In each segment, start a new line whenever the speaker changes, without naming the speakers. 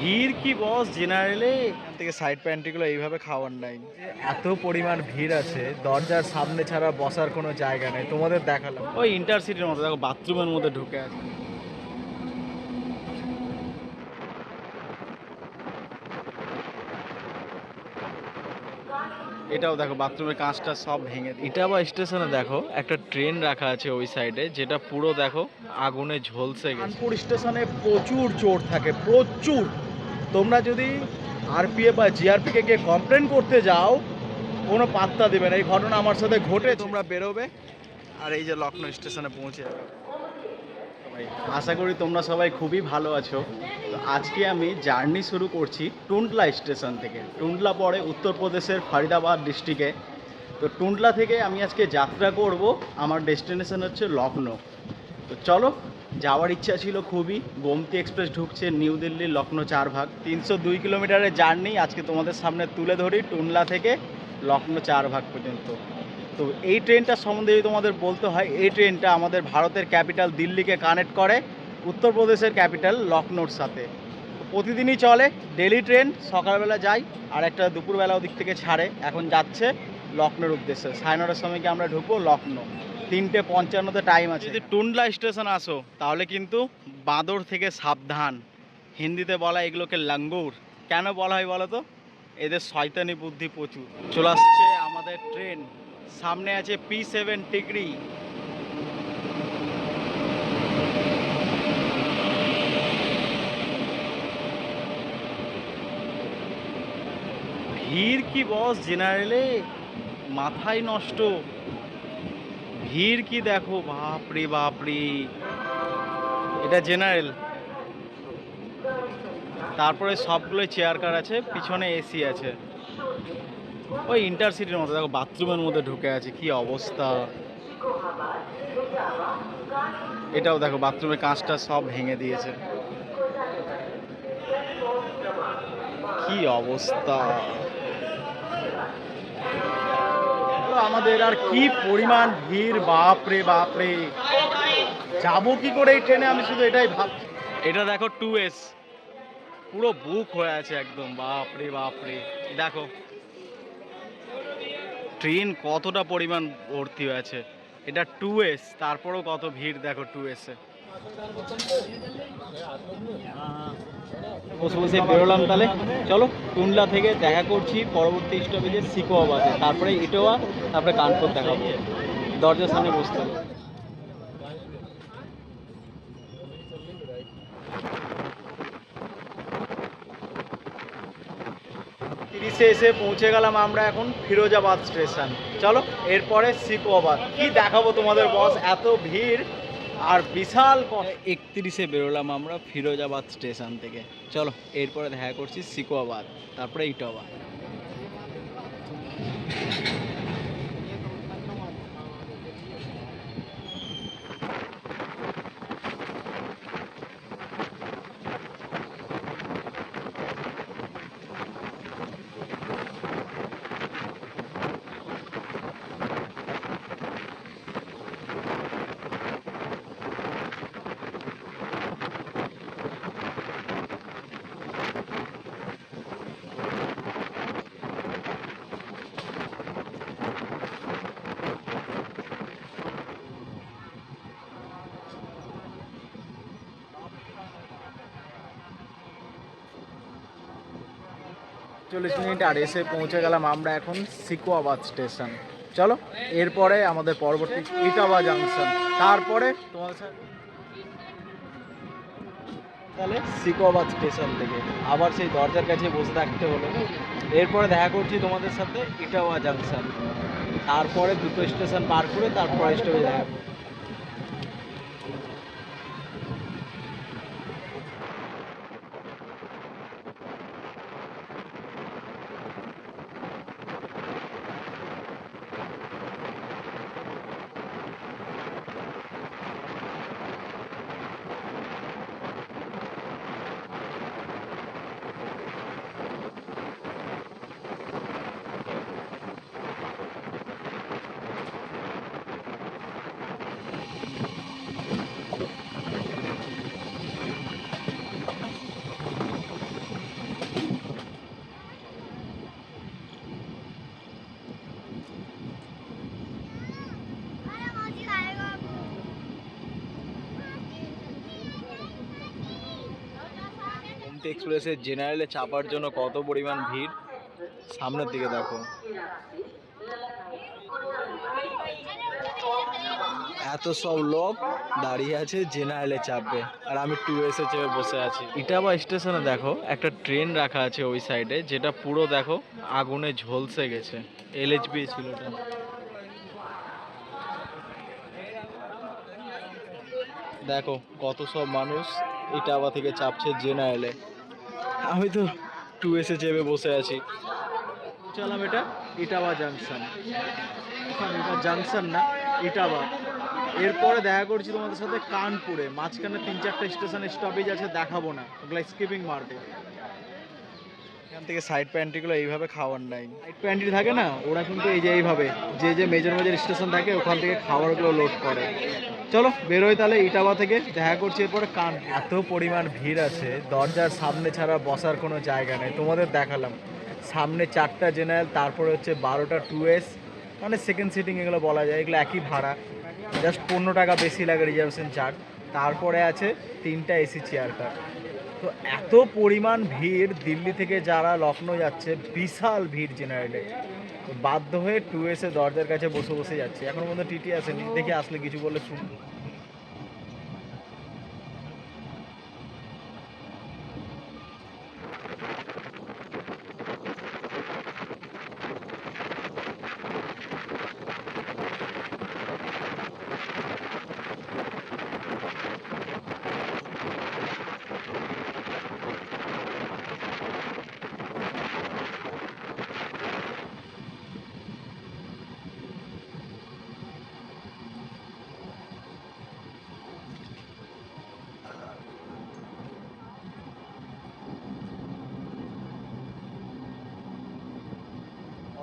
ভিড় কি বস জেনারেলে এখান থেকে সাইড প্যান্ট্রিগুলো এইভাবে খাওয়ার নাই। এত পরিমাণ ভিড় আছে দরজার সামনে ছাড়া বসার কোনো জায়গা নেই। তোমাদের দেখালাম। ওই ইন্টারসিটির মতো দেখো বাথরুমের মধ্যে ঢুকে আছে। এটাও দেখো বাথরুমের কাঁচটা সব ভেঙে এটা আবার স্টেশনে দেখো একটা ট্রেন রাখা আছে ওই সাইডে যেটা পুরো দেখো আগুনে ঝলসে গেছে। স্টেশনে প্রচুর চোর থাকে প্রচুর। তোমরা যদি আরপিএফ বা জিআরপিকে গিয়ে কমপ্লেন করতে যাও কোনো পাত্তা দেবে না। এই ঘটনা আমার সাথে ঘটে তোমরা বেরোবে আর এই যে লখনৌ স্টেশনে পৌঁছে যাবে। আশা করি তোমরা সবাই খুবই ভালো আছো। তো আজকে আমি জার্নি শুরু করছি টুন্ডলা স্টেশন থেকে। টুন্ডলা পড়ে উত্তরপ্রদেশের ফরিদাবাদ ডিস্ট্রিক্টে। তো টুন্ডলা থেকে আমি আজকে যাত্রা করব। আমার ডেস্টিনেশন হচ্ছে লখনৌ তো চলো যাওয়ার ইচ্ছা ছিল খুবই। গোমতি এক্সপ্রেস ঢুকছে নিউ দিল্লি লখনৌ চার ভাগ। তিনশো দুই কিলোমিটারের জার্নি আজকে তোমাদের সামনে তুলে ধরি টুনলা থেকে লখনৌ চার ভাগ পর্যন্ত। তো এই ট্রেনটা সম্বন্ধে যদি তোমাদের বলতে হয়, এই ট্রেনটা আমাদের ভারতের ক্যাপিটাল দিল্লিকে কানেক্ট করে, উত্তরপ্রদেশের ক্যাপিটাল লখনৌর সাথে। প্রতিদিনই চলে ডেলি ট্রেন, সকালবেলা যায় আর একটা দুপুরবেলা ওদিক থেকে ছাড়ে। এখন যাচ্ছে লখনৌর উদ্দেশ্যে। সাড়ে নটার সময় গিয়ে আমরা ঢুকবো লখনৌ তিনটে পঞ্চান্নতে টাইম আছে। যদি টুন্ডলা স্টেশন আসো, তাহলে কিন্তু বাঁদর থেকে সাবধান। হিন্দিতে বলা এগুলোকে লাঙ্গুর। কেন বলা হয় বলো তো? এদের শয়তানি বুদ্ধি প্রচুর। চলে আসছে আমাদের ট্রেন সামনে আছে পি সেভেন ডিগ্রি ভিড় কি বস জেনারেলে মাথায় নষ্ট। ভিড় কি দেখো? বাপরে বাপরে। এটা জেনারেল তারপরে সবগুলো চেয়ার কার আছে, পিছনে এসি আছে। ওই ইন্টারসিটির মতো দেখো বাথরুমের মধ্যে ঢুকে আছে, কি অবস্থা? এটাও দেখো বাথরুমের কাঁচটা সব ভেঙে দিয়েছে। কি অবস্থা? আমাদের আর কি পরিমাণ ভিড়, বাপরে বাপরে। যাব কি করে এই ট্রেনে আমি শুধু এটাই ভাব এটা দেখো টু এস পুরো বুক হয়ে আছে একদম, বাপরে বাপরে। দেখো। ট্রেন কতটা পরিমাণ ভর্তি হয়েছে এটা টু এস তারপরেও কত ভিড়, দেখো টু এসে বসে বসে বেরোলাম তাহলে। চলো টুনলা থেকে দেখা করছি পরবর্তী স্টপেজে সিকোয়াবাদে তারপরে ইটোয়া, তারপরে কানপুর দেখাবো। দরজার সামনে বসতে হবে। তিরিশে এসে পৌঁছে গেলাম আমরা এখন ফিরোজাবাদ স্টেশন। চলো, এরপরে সিকোয়াবাদ কি দেখাবো তোমাদের বস? এত ভিড়। আর বিশাল একত্রিশে বেরোলাম আমরা ফিরোজাবাদ স্টেশন থেকে। চলো, এরপরে দেখা করছি সিকোয়াবাদ, তারপরে ইটাবাদ চল্লিশ মিনিট আর এসে পৌঁছে গেলাম আমরা এখন সিকোয়াবাদ স্টেশন। চলো, এরপরে আমাদের পরবর্তী ইটাবা জাংশন। তারপরে তোমাদের সাথে তাহলে সিকোয়াবাদ স্টেশন থেকে আবার সেই দরজার কাছে বসে থাকতে হলো। এরপরে দেখা করছি তোমাদের সাথে ইটাওয়া জাংশন। তারপরে দুটো স্টেশন পার করে তারপরে স্টেশনে দেখা এক্সপ্রেসের জেনারেলে চাপার জন্য কত পরিমাণ ভিড়? সামনের দিকে দেখো। এত সব লোক দাঁড়িয়ে আছে জেনারেলে চাপবে। আর আমি টু এসে চেপে বসে আছি। ইটাবা স্টেশনে দেখো, একটা ট্রেন রাখা আছে ওই সাইডে যেটা পুরো দেখো আগুনে ঝলসে গেছে। এলএচবি ছিল দেখো, কত সব মানুষ ইটাবা থেকে চাপছে জেনারেলে আমি তো টু এসে চেপে বসে আছি। চলাম এটা ইটাবা জাংশন এটা জাংশন না ইটাবা। এরপরে দেখা করছি তোমাদের সাথে কানপুরে। মাঝখানে তিন চারটে স্টেশন স্টপেজ আছে দেখাবো না। ওগুলো স্কিপিং মারবো। এখান থেকে সাইড প্যান্ট্রিগুলো এইভাবে খাওয়ার নাই। সাইড প্যান্ট্রি থাকে না? ওরা কিন্তু এই যে এইভাবে যে যে মেজর মেজর স্টেশন থাকে ওখান থেকে খাবারগুলো লোড করে। চলো বেরোই তাহলে ইটাবা থেকে, দেখা করছি এরপরে কান এত পরিমাণ ভিড় আছে, দরজার সামনে ছাড়া বসার কোনো জায়গা নেই। তোমাদের দেখালাম, সামনে চারটা জেনারেল তারপরে হচ্ছে বারোটা টু এস মানে সেকেন্ড সিটিং এগুলো বলা যায়, এগুলো একই ভাড়া। জাস্ট পনেরো টাকা বেশি লাগে রিজার্ভেশন চার্জ তারপরে আছে তিনটা এসি চেয়ার কার তো এত পরিমাণ ভিড় দিল্লি থেকে যারা লখনৌ যাচ্ছে, বিশাল ভিড় জেনারেলে বাধ্য হয়ে টু এসে দরজার কাছে বসে বসে যাচ্ছে। এখন পর্যন্ত টিটি আসেনি। দেখি আসলে কিছু বলে শুন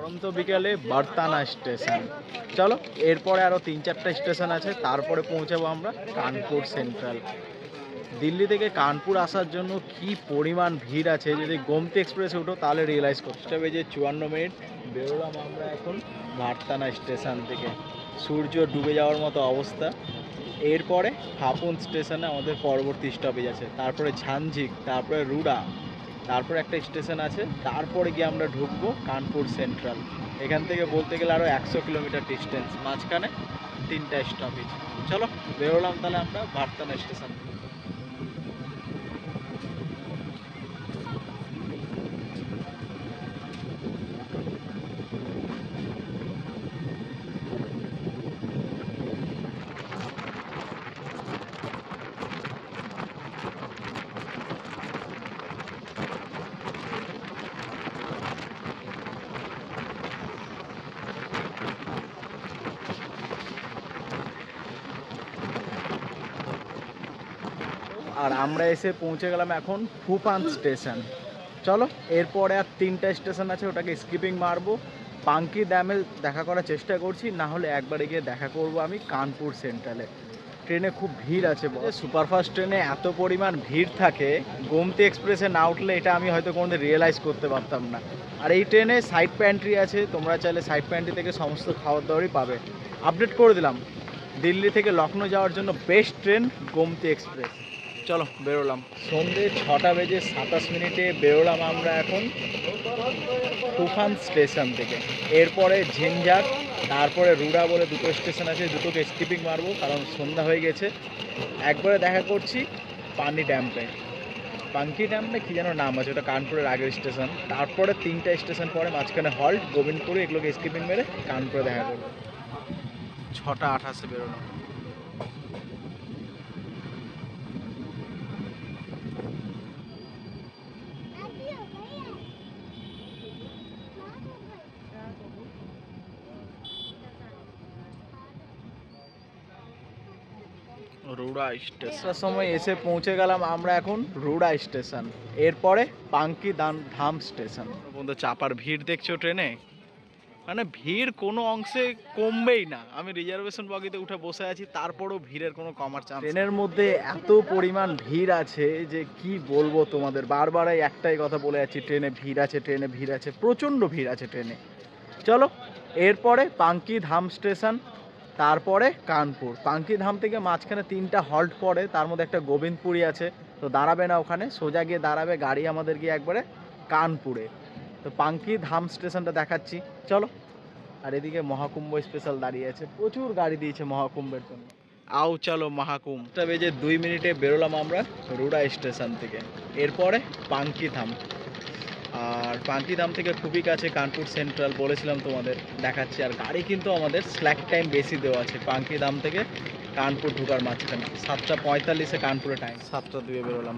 পরন্ত বিকালে বার্তানা স্টেশন। চলো, এরপরে আরও তিন চারটা স্টেশন আছে, তারপরে পৌঁছাবো আমরা কানপুর সেন্ট্রাল। দিল্লি থেকে কানপুর আসার জন্য কি পরিমাণ ভিড় আছে, যদি গোমতি এক্সপ্রেসে উঠো তাহলে রিয়েলাইজ করতে হবে। যে চুয়ান্ন মিনিট, বেরোলাম আমরা এখন ভারতানা স্টেশন থেকে। সূর্য ডুবে যাওয়ার মতো অবস্থা। এরপরে হাপুন স্টেশনে আমাদের পরবর্তী স্টপেজ আছে। তারপরে ঝানঝিক, তারপরে রুডা। তারপরে একটা স্টেশন আছে, তারপরে গিয়ে আমরা ঢুকবো কানপুর সেন্ট্রাল। এখান থেকে বলতে গেলে আরও একশো কিলোমিটার ডিস্টেন্স মাঝখানে তিনটা স্টপেজ চলো, বেরোলাম তাহলে আমরা ভারতানা স্টেশন। আর আমরা এসে পৌঁছে গেলাম এখন ফুপান স্টেশন। চলো, এরপরে আর তিনটা স্টেশন আছে, ওটাকে স্কিপিং মারবো। পাঙ্কি ড্যামে দেখা করার চেষ্টা করছি, না হলে একবারে গিয়ে দেখা করব আমি কানপুর সেন্ট্রালে। ট্রেনে খুব ভিড় আছে সুপারফাস্ট ট্রেনে এত পরিমাণ ভিড় থাকে, গোমতি এক্সপ্রেসে না উঠলে এটা আমি হয়তো কোনোদিন রিয়েলাইজ করতে পারতাম না। আর এই ট্রেনে সাইড প্যান্ট্রি আছে, তোমরা চাইলে সাইড প্যান্ট্রি থেকে সমস্ত খাবার দাবারই পাবে। আপডেট করে দিলাম, দিল্লি থেকে লখনৌ যাওয়ার জন্য বেস্ট ট্রেন গোমতি এক্সপ্রেস। চলো, বেরোলাম। সন্ধে ছটা বেজে সাতাশ মিনিটে বেরোলাম আমরা এখন তুফান স্টেশন থেকে। এরপরে ঝিনঝাট তারপরে রুড়া বলে দুটো স্টেশন আছে, দুটোকে স্কিপিং মারবো, কারণ সন্ধ্যা হয়ে গেছে। একবারে দেখা করছি পানি ড্যাম্পে পাঙ্কি ড্যাম্পে কী যেন নাম আছে, ওটা কানপুরের আগের স্টেশন। তারপরে তিনটা স্টেশন পরে মাঝখানে হল্ট, গোবিন্দপুরে এগুলোকে স্কিপিং মেরে কানপুরে দেখা করব। ছটা আঠাশে বেরোলাম। রুড়া স্টেশন। সময় এসে পৌঁছে গেলাম আমরা এখন রুড়া স্টেশন। এরপরে পাঙ্কি দান ধাম স্টেশন। বন্ধু চাপার ভিড় দেখছ ট্রেনে? মানে ভিড় কোনো অংশে কমবেই না। আমি রিজার্ভেশন বগিতে উঠে বসে আছি তারপরও ভিড়ের কোনো কমার চান্স ট্রেনের মধ্যে এত পরিমাণ ভিড় আছে যে কি বলব তোমাদের? বারবার একটাই কথা বলে যাচ্ছি ট্রেনে ভিড় আছে ট্রেনে ভিড় আছে প্রচণ্ড ভিড় আছে ট্রেনে। চলো এরপরে পাঙ্কি ধাম স্টেশন তারপরে কানপুর। পাঙ্কি ধাম থেকে মাঝখানে তিনটা হল্ট পড়ে, তার মধ্যে একটা গোবিন্দপুরি আছে। তো দাঁড়াবে না ওখানে, সোজা গিয়ে দাঁড়াবে গাড়ি আমাদের গিয়ে একবারে কানপুরে। তো পাঙ্কি ধাম স্টেশনটা দেখাচ্ছি। চলো। আর এদিকে মহাকুম্ভ স্পেশাল দাঁড়িয়ে আছে। প্রচুর গাড়ি দিয়েছে মহাকুম্ভের জন্য। আও চলো মহাকুম্ভটা বেজে দুই মিনিটে বেরোলাম আমরা রুড়া স্টেশন থেকে। এরপরে পাঙ্কি ধাম। আর ধাম থেকে খুবই কাছে কানপুর সেন্ট্রাল বলেছিলাম তোমাদের, দেখাচ্ছি। আর গাড়ি কিন্তু আমাদের স্ল্যাক টাইম বেশি দেওয়া আছে পাঙ্কি ধাম থেকে কানপুর ঢুকার মাঝখানে। সাতটা পঁয়তাল্লিশে কানপুরে টাইম সাতটা দুয়ে বেরোলাম।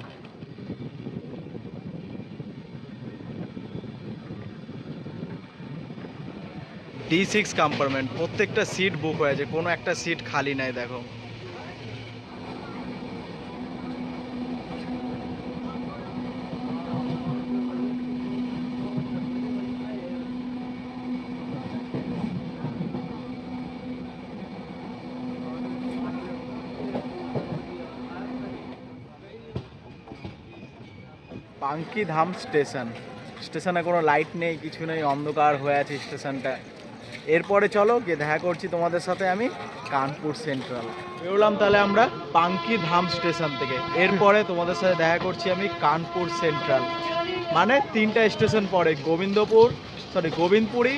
ডি সিক্স কম্পার্টমেন্ট প্রত্যেকটা সিট বুক হয়ে আছে, কোনো একটা সিট খালি নাই, দেখো। পাঙ্কি ধাম স্টেশন। স্টেশনে কোনো লাইট নেই, কিছু নেই, অন্ধকার হয়ে আছে স্টেশনটা। এরপরে চলো, গিয়ে দেখা করছি তোমাদের সাথে আমি কানপুর সেন্ট্রাল বেরোলাম তাহলে আমরা পাঙ্কি ধাম স্টেশন থেকে। এরপরে তোমাদের সাথে দেখা করছি আমি কানপুর সেন্ট্রাল মানে তিনটা স্টেশন পরে, গোবিন্দপুর সরি গোবিন্দপুরি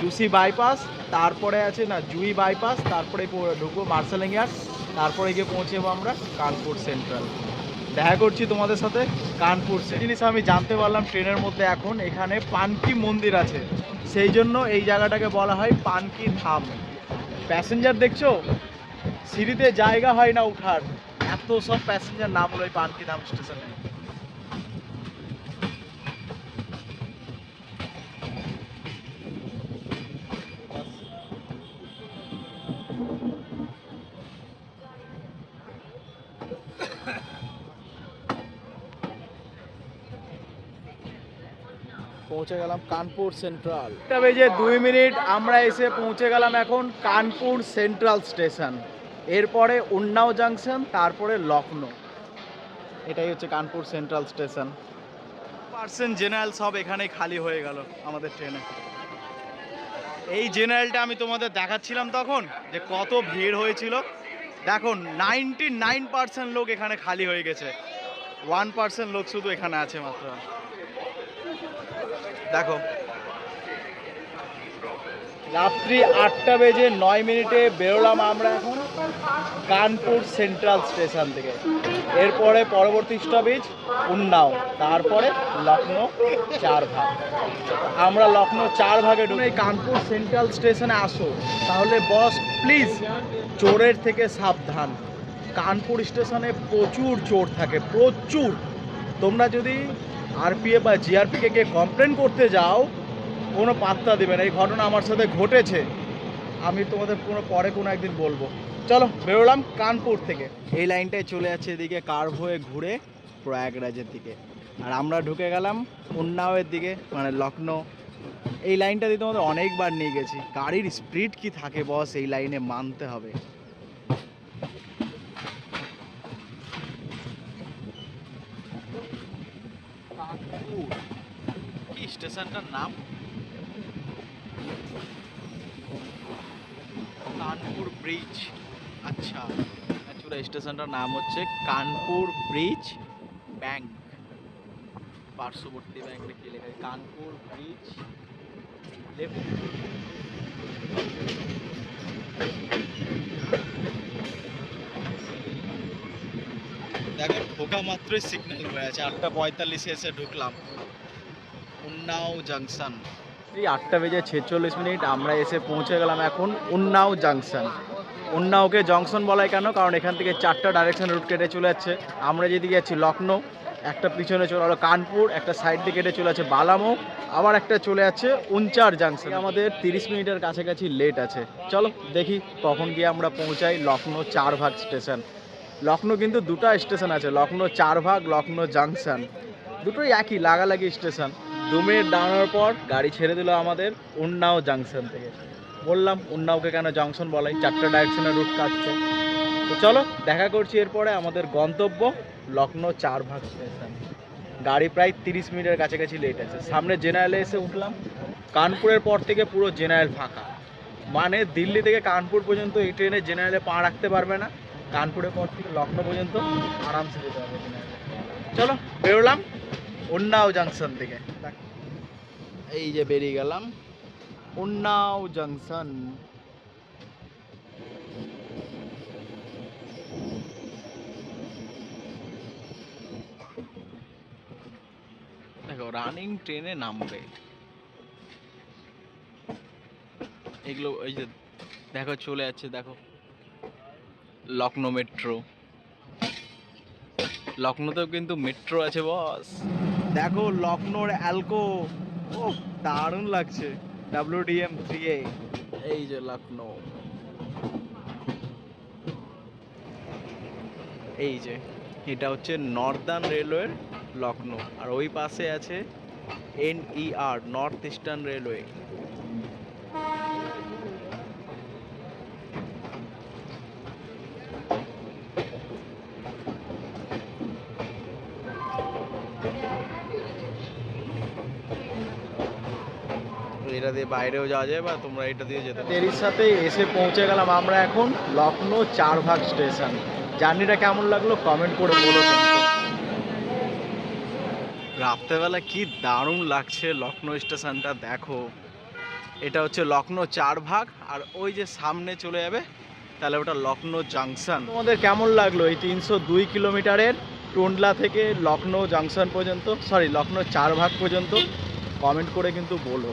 জুসি বাইপাস তারপরে আছে না, জুই বাইপাস তারপরে ঢুকবো মার্শালিংয়ার তারপরে গিয়ে পৌঁছবো আমরা কানপুর সেন্ট্রাল দেখা করছি তোমাদের সাথে, কানপুর। সে জিনিস আমি জানতে পারলাম ট্রেনের মধ্যে এখন এখানে পানকি মন্দির আছে। সেই জন্য এই জায়গাটাকে বলা হয় পানকি ধাম। প্যাসেঞ্জার দেখছ? সিঁড়িতে জায়গা হয় না উঠার। এত সব প্যাসেঞ্জার নাম হলো এই পানকি ধাম স্টেশনে। পৌঁছে গেলাম কানপুর সেন্ট্রাল। তবে যে দুই মিনিট, আমরা এসে পৌঁছে গেলাম এখন কানপুর সেন্ট্রাল স্টেশন। এরপরে উন্নাও জাংশন, তারপরে লখনৌ এটাই হচ্ছে Kanpur central station. Percent general সব এখানেই খালি হয়ে গেল আমাদের ট্রেনে। এই জেনারেলটা আমি তোমাদের দেখাচ্ছিলাম তখন, যে কত ভিড় হয়েছিল। দেখো নাইনটি নাইন পার্সেন্ট লোক এখানে খালি হয়ে গেছে। ওয়ান পার্সেন্ট লোক শুধু এখানে আছে মাত্র। দেখো। রাত্রি আটটা বেজে নয় মিনিটে বেরোলাম আমরা এখন কানপুর সেন্ট্রাল স্টেশন থেকে। এরপরে পরবর্তী স্টপেজ উন্নাও তারপরে লখনৌ চার ভাগ। আমরা লখনৌ চার ভাগে ঢুকে কানপুর সেন্ট্রাল স্টেশনে আসো তাহলে বস প্লিজ চোরের থেকে সাবধান। কানপুর স্টেশনে প্রচুর চোর থাকে প্রচুর। তোমরা যদি আরপিএফ বা জিআরপিকে গিয়ে কমপ্লেন করতে যাও, কোনো পাত্তা দেবে না। এই ঘটনা আমার সাথে ঘটেছে। আমি তোমাদের কোনো পরে কোনো একদিন বলব। চলো, বেরোলাম কানপুর থেকে। এই লাইনটায় চলে যাচ্ছে এদিকে কার হয়ে ঘুরে প্রয়াগরাজের দিকে। আর আমরা ঢুকে গেলাম উন্নাওয়ের দিকে মানে লখনৌ এই লাইনটা দিয়ে তোমাদের অনেকবার নিয়ে গেছি। গাড়ির স্পিড কি থাকে বস? এই লাইনে মানতে হবে। কানপুর কি স্টেশনটার নাম? কানপুর ব্রিজ। আচ্ছা অ্যাকচুয়ালি স্টেশনটার নাম হচ্ছে কানপুর ব্রিজ ব্যাংক। পার্শ্ববর্তী ব্যাংকে কি লেখা কানপুর ব্রিজ লেফট। দেখো ঢোকা মাত্রই সিগন্যাল হয়ে আছে। আটটা পঁয়তাল্লিশে এসে ঢুকলাম। উন্নাও জাংশন। এই আটটা বেজে ছেচল্লিশ মিনিট, আমরা এসে পৌঁছে গেলাম এখন উন্নাও জাংশন। উন্নাওকে জংশন বলা হয় কেন? কারণ এখান থেকে চারটা ডাইরেকশন রুট কেটে চলে যাচ্ছে। আমরা যেদিকে যাচ্ছি লখনৌ একটা পিছনে চলে গেলো কানপুর, একটা সাইড দিয়ে কেটে চলে যাচ্ছে বালামো, আবার একটা চলে যাচ্ছে উনচার জাংশন। আমাদের তিরিশ মিনিটের কাছাকাছি লেট আছে। চলো দেখি কখন গিয়ে আমরা পৌঁছাই লখনৌ চার ভাগ স্টেশন লখনৌ কিন্তু দুটো স্টেশন আছে লখনৌ চার ভাগ লখনৌ জাংশন। দুটোই একই, লাগালাগি স্টেশন। দু মিনিট দাঁড়ানোর পর গাড়ি ছেড়ে দিল আমাদের উন্নাও জাংশন থেকে। বললাম, উন্নাওকে কেন জংশন বলাই? চারটে ডাইরেকশনের রুট কাটছে। তো চলো, দেখা করছি এরপরে আমাদের গন্তব্য লখনৌ চার ভাগ স্টেশন। গাড়ি প্রায় তিরিশ মিনিটের কাছাকাছি লেট আছে। সামনে জেনারেলে এসে উঠলাম। কানপুরের পর থেকে পুরো জেনারেল ফাঁকা। মানে দিল্লি থেকে কানপুর পর্যন্ত এই ট্রেনে জেনারেলে পা রাখতে পারবে না। কানপুরের পর থেকে লখনৌ পর্যন্ত আরামসে যেতে জেনারেলে চলো, বেরোলাম উন্নাও জাংশন থেকে। এই যে বেরিয়ে গেলাম উন্নাও জাংশন। দেখো রানিং ট্রেনে নামবে। এগুলো ওই যে, দেখো, চলে যাচ্ছে, দেখো। লখনৌ মেট্রো। লখনৌতেও কিন্তু মেট্রো আছে বস। দেখো লখনৌর অ্যালকো। ও দারুণ লাগছে। W DM three A. এই যে লখনৌ। এই যে এটা হচ্ছে নর্দার্ন রেলওয়ের লখনৌ। আর ওই পাশে আছে এনইআর নর্থ ইস্টার্ন রেলওয়ে। বাইরেও যাওয়া যায় বা তোমরা এটা দিয়ে যেতে দেরির সাথে এসে পৌঁছে গেলাম আমরা এখন লখনৌ চারভাগ স্টেশন। জার্নিটা কেমন লাগল কমেন্ট করে বলো কিন্তু রাত্রেবেলা কি দারুণ লাগছে লখনৌ স্টেশনটা দেখো। এটা হচ্ছে লখনৌ চার ভাগ আর ওই যে সামনে চলে যাবে তাহলে ওটা লখনৌ জাংশন। তোমাদের কেমন লাগল এই তিনশো দুই কিলোমিটারের টুন্ডলা থেকে লখনৌ জাংশন পর্যন্ত সরি লখনৌ চার ভাগ পর্যন্ত? কমেন্ট করে কিন্তু বলো।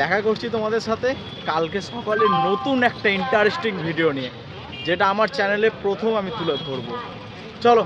দেখা করছি তোমাদের সাথে কালকে সকালে নতুন একটা ইন্টারেস্টিং ভিডিও নিয়ে, যেটা আমার চ্যানেলে প্রথম আমি তুলে ধরবো। চলো